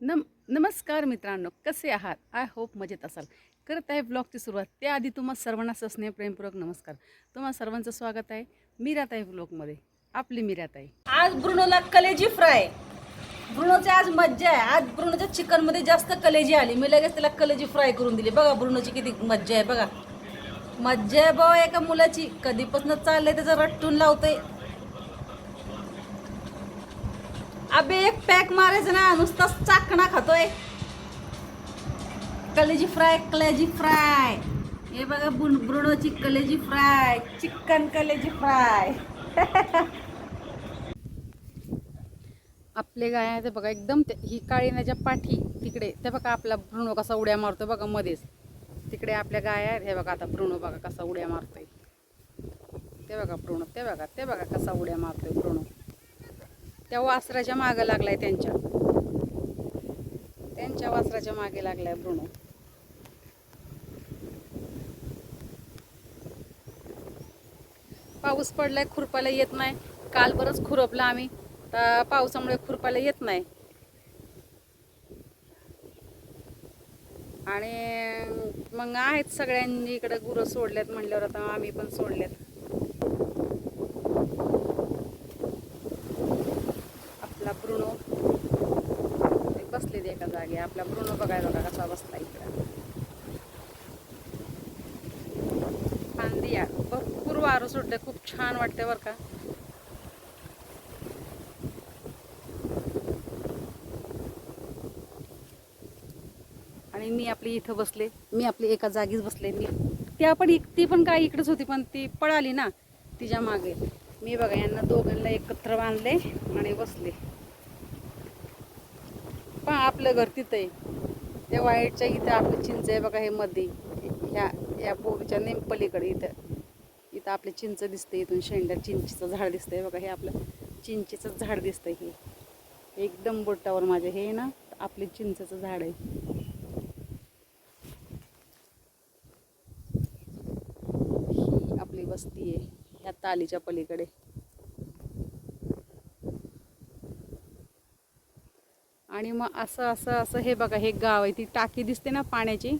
नम नमस्कार मित्रांनो कसे आहात? आय होप मजेत असाल. करत आहे ब्लॉगची सुरुवात. त्याआधी तुम्हा सर्वांना सस्नेह प्रेमपूर्वक नमस्कार. तुम्हा सर्वांचं स्वागत आहे मीरात आहे ब्लॉगमध्ये. आपली मीरात आहे. आज ब्रुनोला कलेजी फ्राय ब्रुनोची आज मज्जा आहे. आज ब्रुनोच्या चिकनमध्ये जास्त कलेजी आली. मी लगेच त्याला कलेजी फ्राय करून दिली. बघा ब्रुनोची किती मज्जा आहे बघा. मज्जा आहे बाबा एका मुलाची. कधीपासून चाललंय त्याचं रट्टून लावतंय. अबे एक पॅक मारायचं ना नुसताच चाकणा खातोय. कलेजी फ्राय कलेजी फ्राय. हे बघा बुन- ब्रुडोची कलेजी फ्राय चिकन कलेजी फ्राय. आपले गाय आहे ते बघा एकदम ते ही काळीनाच्या पाठी तिकडे. ते बघा आपला भ्रूण कसा उड्या मारतो बघा मध्येच. तिकडे आपल्या गाय आहेत हे बघा आता भ्रूण बघा कसा उड्या मारतोय. ते बघा भ्रूण ते बघा ते बघा कसा उड्या मारतोय भ्रूण. त्या वासराच्या मागं लागलाय त्यांच्या. त्यांच्या वासराच्या मागे लागलाय भ्रूण. पाऊस पडलाय खुरपायला येत नाही. काल बरंच खुरपला आम्ही. पावसामुळे खुरपायला येत नाही. आणि मग आहेत सगळ्यांनी इकडं गुरं सोडल्यात म्हणल्यावर आता आम्ही पण सोडल्यात आपला ब्रुनो एक बसले एका जागी आपला ब्रुनो बघायला बघा कसा बसला इकडं. फांदी भरपूर वारं सुटलं खूप छान वाटते बरं का. आणि मी आपली इथं बसले मी आपली एका जागीच बसले मी त्या पण इक ती पण काय इकडेच होती पण ती पळाली ना तिच्यामागे. मी बघा यांना दोघांना एकत्र बांधले आणि बसले. पण आपलं घर तिथं आहे त्या वाईटच्या इथं आपलं चिंच आहे बघा हे मध्ये. ह्या या बोरीच्या नेमपलीकडे इथं. इथं आपली चिंच दिसते इथून शेंड्या चिंचेचं झाड दिसतंय बघा हे आपलं चिंचेचं झाड दिसतंय हे. एकदम बोटावर माझे हे ना आपले चिंचेचं झाड आहे. ही आपली वस्ती आहे ह्या तालीच्या पलीकडे. आणि मग असं असं असं हे बघा हे गाव आहे. ती टाकी दिसते ना पाण्याची?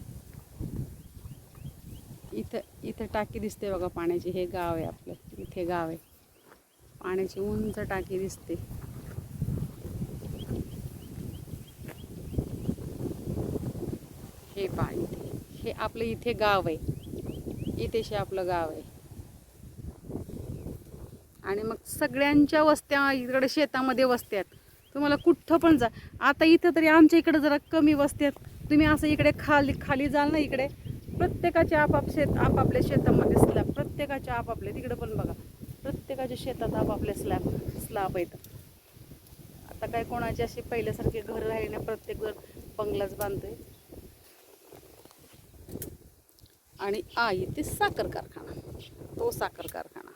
इथं इथं टाकी दिसते बघा पाण्याची. हे गाव आहे आपलं. इथे गाव आहे. पाण्याची उंच टाकी दिसते. हे पा इथे. हे आपलं इथे गाव आहे. इथेशी आपलं गाव आहे. आणि मग सगळ्यांच्या वस्त्या इकडे शेतामध्ये वस्त्यात तुम्हाला कुठं पण जा. आता इथं तरी आमच्या इकडे जरा कमी वस्त्यात. तुम्ही असं इकडे खाली खाली जाल ना इकडे. प्रत्येकाचे आपाप शेत आपापल्या शेतामध्ये स्लॅब प्रत्येकाच्या आपापले तिकडे पण बघा. प्रत्येकाच्या शेतात आपापले स्लॅब स्लॅब आहेत. आता काय कोणाचे असे पहिल्यासारखे घर राहिले ना प्रत्येक जण बंगलाच बांधतोय. आणि आ इथे साखर कारखाना. तो साखर कारखाना.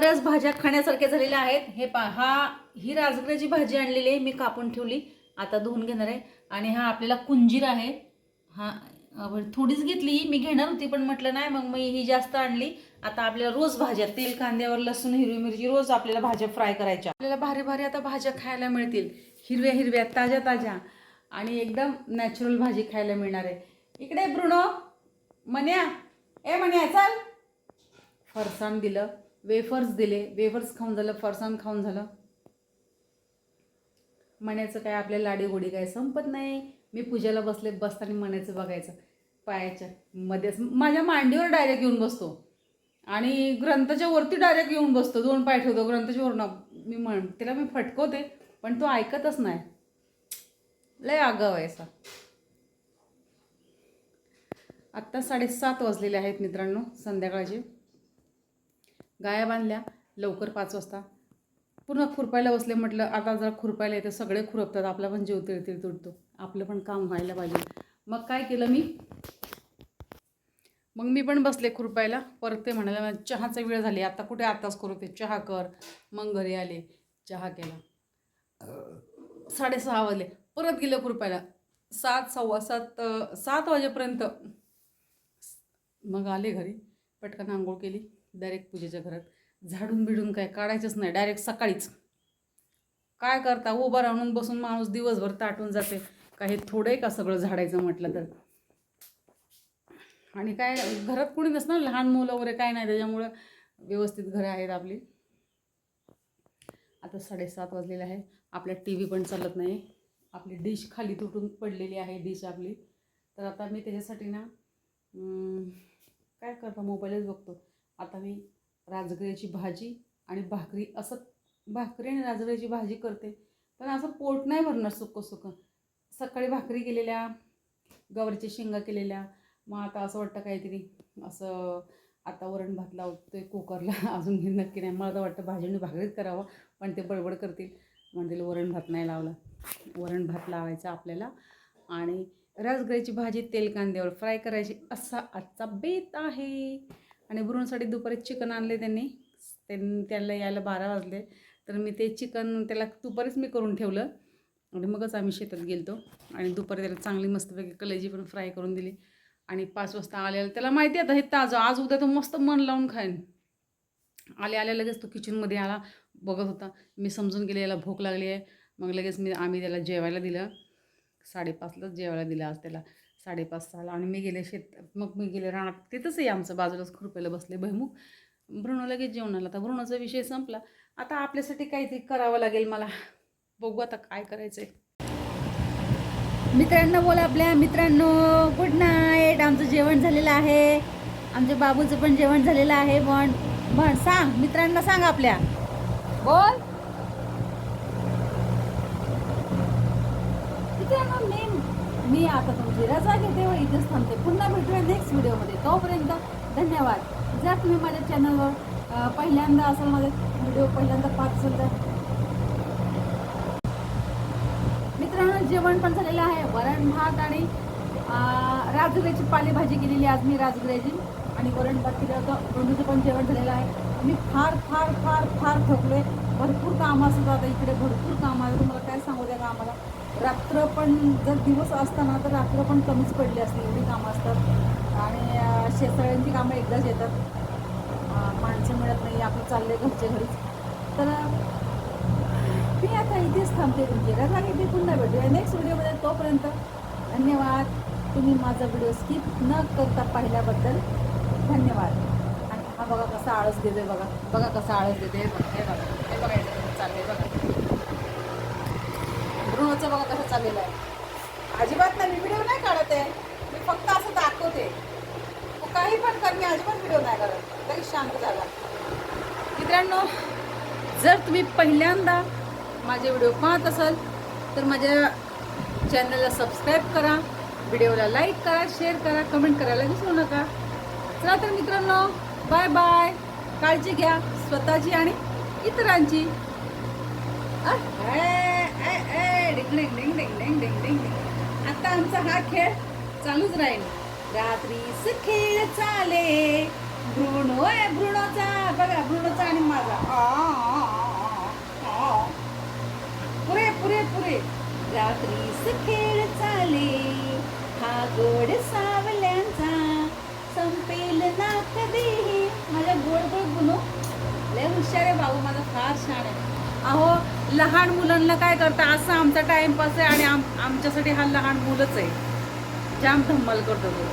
खरंच भाज्या खाण्यासारख्या झालेल्या आहेत. हे पा हा ही राजगिराची भाजी आणलेली आहे मी कापून ठेवली. आता धुवून घेणार आहे. आणि हा आपल्याला कुंजीर आहे. हा थोडीच घेतली मी घेणार होती पण म्हटलं नाही मग मी ही जास्त आणली. आता आपल्याला रोज भाज्या तेल कांद्यावर लसूण हिरवी मिरची रोज आपल्याला भाज्या फ्राय करायच्या. आपल्याला भारी भारी आता भाज्या खायला मिळतील. हिरव्या हिरव्या ताज्या ताज्या. आणि एकदम नॅचरल भाजी खायला मिळणार आहे. इकडे ब्रुणो मन्या. ए मन्या चाल. फरसाण दिलं. वेफर्स दिले. वेफर्स खाऊन झालं फरसाण खाऊन झालं. मण्याचं काय आपल्या लाडी गोडी काय संपत नाही. मी पूजेला बसले बसताना मण्याचं बघायचं. पायाच्या मध्येच माझ्या मांडीवर डायरेक्ट येऊन बसतो. आणि ग्रंथाच्या वरती डायरेक्ट येऊन बसतो. दोन पाय ठेवतो ग्रंथाच्या वरनं. मी म्हण तिला मी फटकवते पण तो ऐकतच नाही. लय आगाव आहे असा. आत्ता साडेसात वाजलेले आहेत मित्रांनो संध्याकाळचे. गाया बांधल्या लवकर पाच वाजता. पूर्ण खुरपायला बसले म्हटलं आता जर खुरपायला येते सगळे खुरपतात आपला पण जीव तिळतिळ तुटतो. आपलं पण काम व्हायला पाहिजे. मग काय केलं मी? मग मी पण बसले खुरपायला. परत ते म्हणाले चहाचा वेळ झाली आता कुठे आताच करू ते? चहा कर. मग घरी आले चहा केला. साडेसहा वाजले. परत गेलं खुरपायला. सात सव्वा सात सात वाजेपर्यंत मग आले घरी. पटकन आंघोळ केली. डायरेक्ट पूजेच्या घरात. झाडून बिडून काय काढायचंच नाही डायरेक्ट सकाळीच. काय करता? उभं राहून बसून माणूस दिवसभर ताटून जाते. का हे थोडं का सगळं झाडायचं म्हटलं तर? आणि काय घरात कोणी नसणार? लहान मुलं वगैरे काय नाही त्याच्यामुळं व्यवस्थित घरं आहेत आपली. आता साडेसात वाजलेले आहे. आपल्या टी व्ही पण चालत नाही आपली डिश खाली तुटून पडलेली आहे डिश आपली. तर आता मी त्याच्यासाठी ना काय करता? मोबाईलच बघतो. आता मी राजगिऱ्याची भाजी आणि भाकरी असं भाकरी आणि राजगिऱ्याची भाजी करते. पण असं पोट नाही भरणार सुकं सुकं सकाळी भाकरी केलेल्या गवारीच्या शेंगा केलेल्या. मग आता असं वाटतं काहीतरी असं आता वरण भात लावतोय कुकरला. अजून हे नक्की नाही. मला तर वाटतं भाजीने भाकरीच करावं पण ते बडबड करतील. म्हणतील वरण भात नाही लावला. वरण भात लावायचा आपल्याला. आणि राजगिऱ्याची भाजी तेल कांद्यावर फ्राय करायची असा आजचा बेत आहे. आणि बुरूंसाठी दुपारी चिकन आणले त्यांनी. त्यांनी त्याला यायला बारा वाजले. तर मी ते चिकन त्याला दुपारीच मी करून ठेवलं. आणि मगच आम्ही शेतात गेलतो. आणि दुपारी त्याला चांगली मस्तपैकी कलेजी पण फ्राय करून दिली. आणि पाच वाजता आलेलं त्याला माहिती आहे आता हे ताजं. आज उद्या तो मस्त मन लावून खाईन. आले आल्या लगेच तो किचनमध्ये आला बघत होता. मी समजून गेले याला भूक लागली आहे. मग लगेच मी आम्ही त्याला जेवायला दिलं. साडेपाचलाच जेवायला दिलं आज त्याला. साडेपाच सहाला. आणि मी गेले शेत मग मी गेले राहणार तिथंच आहे आमचं बाजूलाच खुरपेला बसले भैमुख भ्रूण लगेच जेवणाला आता भ्रूणाचा विषय संपला. आता आपल्यासाठी काहीतरी करावं लागेल मला. बघू आता काय करायचं आहे मित्रांनो बोला आपल्या. मित्रांनो गुड नाईट आमचं जेवण झालेलं आहे. आमच्या बाबूचं पण जेवण झालेलं आहे. पण सांग. मित्रांना सांग आपल्या. बोल मित्रांनो मी मी आता तुमची रजा घेते व इथेच थांबते. पुन्हा भेटूया नेक्स्ट व्हिडिओमध्ये तोपर्यंत धन्यवाद. जर तुम्ही माझ्या चॅनलवर पहिल्यांदा असेल माझे व्हिडिओ पहिल्यांदा पाहत असेल तर. मित्रांनो जेवण पण झालेलं आहे. वरण भात आणि अं, राजगिऱ्याची पालेभाजी केलेली आज मी राजगिऱ्याची आणि वरण भात केलं होतं. पण जेवण झालेलं आहे. मी फार फार फार फार थकलोय. भरपूर कामं असतात आता इकडे भरपूर कामं आहे. तुम्हाला काय सांगू द्या कामाला रात्र पण जर दिवस असताना तर रात्र पण कमीच पडली असते एवढी कामं असतात. आणि शेतकऱ्यांची कामं एकदाच येतात. माणसं मिळत नाही आपलं चाललंय घरच्या घरीच. तर मी आता इथेच थांबते तुमची. रजा घेते पुन्हा भेटूया नेक्स्ट व्हिडिओमध्ये तोपर्यंत धन्यवाद. तुम्ही माझा व्हिडिओ स्किप न करता पाहिल्याबद्दल धन्यवाद. हा बघा कसा आळस देतोय बघा. बघा कसा आळस देते हे बघा हे बघा हे बघा चाललंय बघा. भ्रूणाचं बघा कसं चाललेलं आहे. अजिबात नाही मी व्हिडिओ नाही काढत आहे. मी फक्त असं दाखवते. काही पण कर मी अजिबात व्हिडिओ नाही करत. तरी शांत झाला. मित्रांनो जर तुम्ही पहिल्यांदा माझे व्हिडिओ पाहत असाल तर माझ्या चॅनलला सबस्क्राईब करा व्हिडिओला लाईक करा शेअर करा कमेंट करायला विसरू नका. चला तर मित्रांनो बाय बाय. काळजी घ्या स्वतःची आणि इतरांची. आता आमचा हा खेळ चालूच राहील. रात्री खेळ चाले. भ्रुणो आहे भ्रुणोचा. बघा भ्रुणोचा आणि माझा. पुरे पुरे पुरे. रात्री खेळ चाले. हा गोड सावल्यांचा. संपेल ना कधी? माझ्या गोड गोड गुणो लय हुशार आहे बाबू माझा फार छान आहे. अहो लहान मुलांना काय करता? असं आमचा टाइमपास आहे आणि आम आमच्यासाठी हा लहान मुलंच आहे. जाम धम्मल करतो तो.